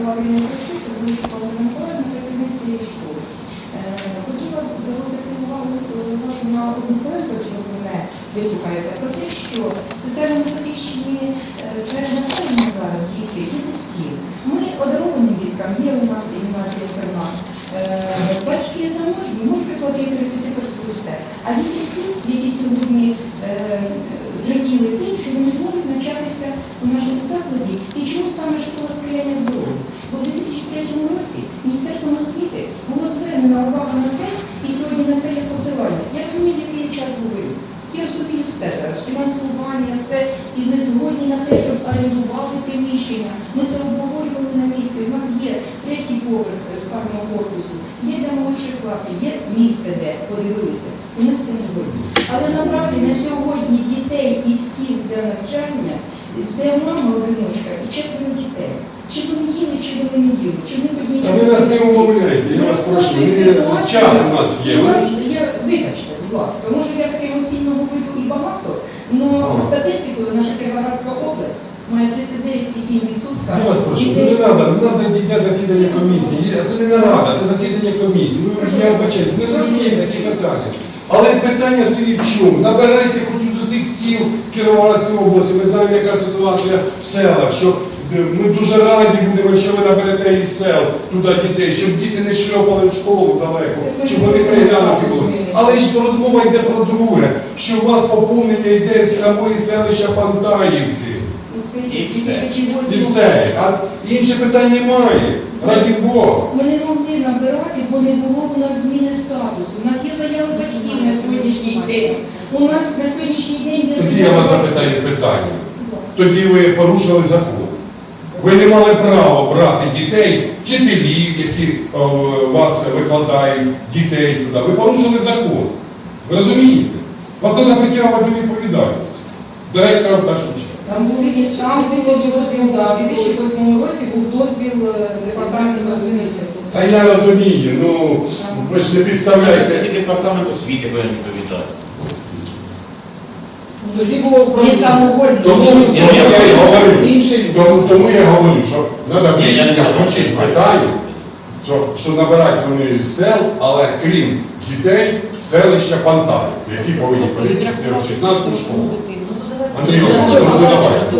була вільна присутня, тому що пане Миколаївна працівник цієї школи. Е, хотіла загострити увагу е, вашу на одну хвилинку, якщо ви мене вислухаєте, про те, що соціально незахищені серед населення е, зараз діти і всі. Ми одаровані діткам, є у нас і у нас є увага на це, і сьогодні на це є посилання. Я розумію, який я час говорю. Я розумію все зараз, фінансування, все, і ми згодні на те, щоб орендувати приміщення. Ми це обговорювали на місці. У нас є третій поверх е, спального корпусу, є для молодших класів, є місце, де подивилися. І ми з цим згодні. Але насправді на сьогодні дітей із сіл для навчання, де мама одиночка і четверо дітей. Чи вони їли, чи вони не їли, чи нічого ви нас не умовляєте, я вас прошу. Ми- Час у нас є. У нас є, вибачте, будь ласка, може я таке емоційно говорю і багато, але Ага. статистикою наша Кіровоградська область має 39,7% Я вас прошу, ну дітей. не треба, у нас йде засідання комісії. Є- Це не нарада, це засідання комісії. Ми вже я вибачаюсь, ми розуміємо ці питання. Але питання стоїть в чому? Набирайте хоч з усіх сіл Кіровоградської області. Ми знаємо, яка ситуація в селах. Ми дуже раді будемо, якщо ви наберете із сел туди дітей, щоб діти не шльопали в школу далеко, щоб вони приглянуті були. Але ж розмова йде про друге, що у вас поповнення йде з самої селища Пантаївки. Це І все. І все. А інших питань немає. Раді Бога. Ми не могли набирати, бо не було у нас зміни статусу. У нас є заяви батьків на сьогоднішній день. У нас на сьогоднішній день є Тоді я вас запитаю питання. Тоді ви порушили закон. Ви не мали права брати дітей, вчителів, які о, вас викладають, дітей туди. Ви порушили закон. Ви розумієте? Вам треба притягувати до відповідальності. Директора в першу чергу. Там був там було дозвіл, да, в 2008 році був дозвіл е, департаменту освіти. Та я розумію, ну ви ж не підставляєте. Департамент освіти повинен відповідати. Тоді було Не управління. Тому, самовольно. тому я і говорю. Інший. Тому, тому я говорю, що треба Ні, я не вирішення включити питання, що, що набирають вони з сел, але крім дітей, селища Пантаївки, які повинні Тобто прийти відрахувати в 16 цю школу. Ну, давайте. Андрій Іванович, ну, давайте.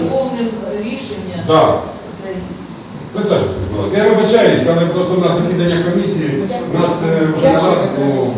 Рішення. Так, будь. Я вибачаюсь, але просто на засідання комісії у нас е, вже Я ну,